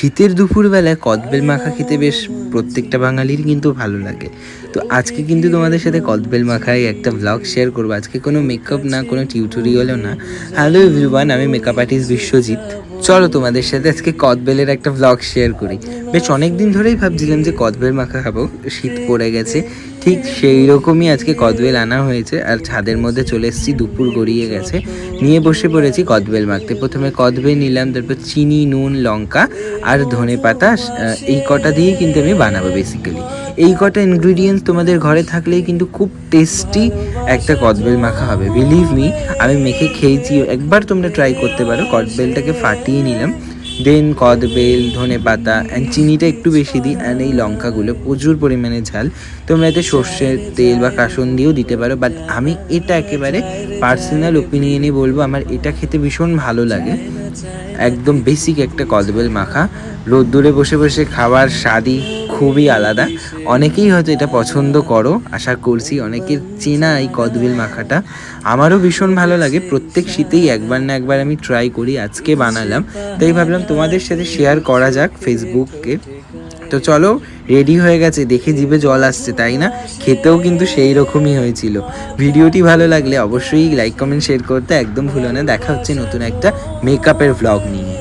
শীতের দুপুরবেলায় কদবেল মাখা খেতে বেশ প্রত্যেকটা বাঙালির কিন্তু ভালো লাগে। তো আজকে কিন্তু তোমাদের সাথে কদবেল মাখায় একটা ব্লগ শেয়ার করব। আজকে কোনো মেকআপ না, কোনো টিউটোরিয়ালও না। হ্যালো এভরিওয়ান আমি মেকআপ আর্টিস্ট বিশ্বজিৎ। চলো তোমাদের সাথে আজকে কদবেলের একটা ব্লগ শেয়ার করি। বেশ অনেক দিন ধরেই ভাবছিলাম যে কদবেল মাখা খাব। শীত পড়ে গেছে। ঠিক সেই রকমই আজকে কদবেল আনা হয়েছে আর ছাদের মধ্যে চলে এসেছি, দুপুর গড়িয়ে গেছে। নিয়ে বসে পড়েছি কদবেল মাখতে। প্রথমে কদবেল নিলাম, তারপর চিনি, নুন, লঙ্কা আর ধনে পাতা। এই কটা দিয়েই কিন্তু আমি বানাবো বেসিক্যালি এই কটা ইনগ্রিডিয়েন্টস তোমাদের ঘরে থাকলেই কিন্তু খুব টেস্টি একটা কদবেল মাখা হবে। বিলিভ মি আমি মেখে খেয়েছি, একবার তোমরা ট্রাই করতে পারো। কদবেলটাকে ফাটিয়ে নিলাম। দেন কদবেল ধনে পাতা অ্যান্ড চিনিটা একটু বেশি দিই অ্যান্ড এই লঙ্কাগুলো প্রচুর পরিমাণে ঝাল। তোমরা এতে সর্ষের তেল বা কাসন দিয়েও দিতে পারো বাট আমি এটা একেবারে পার্সোনাল ওপিনিয়নে বলব, আমার এটা খেতে ভীষণ ভালো লাগে। একদম বেসিক একটা কদবেল মাখা। রোদ্দুরে বসে বসে খাওয়ার স্বাদই খুবই আলাদা। অনেকেই হয়তো এটা পছন্দ করো, আশা করছি। অনেকের চেনা এই কদবিল মাখাটা। আমারও ভীষণ ভালো লাগে। প্রত্যেক শীতেই একবার না একবার আমি ট্রাই করি, আজকে বানালাম। তাই ভাবলাম তোমাদের সাথে শেয়ার করা যাক ফেসবুককে তো চলো রেডি হয়ে গেছে। দেখে জিভে জল আসছে, তাই না? খেতেও কিন্তু সেই রকমই হয়েছিল। ভিডিওটি ভালো লাগলে অবশ্যই লাইক কমেন্ট শেয়ার করতে একদম ভুলো না। দেখা হচ্ছে নতুন একটা মেকআপের ভ্লগ নিয়ে।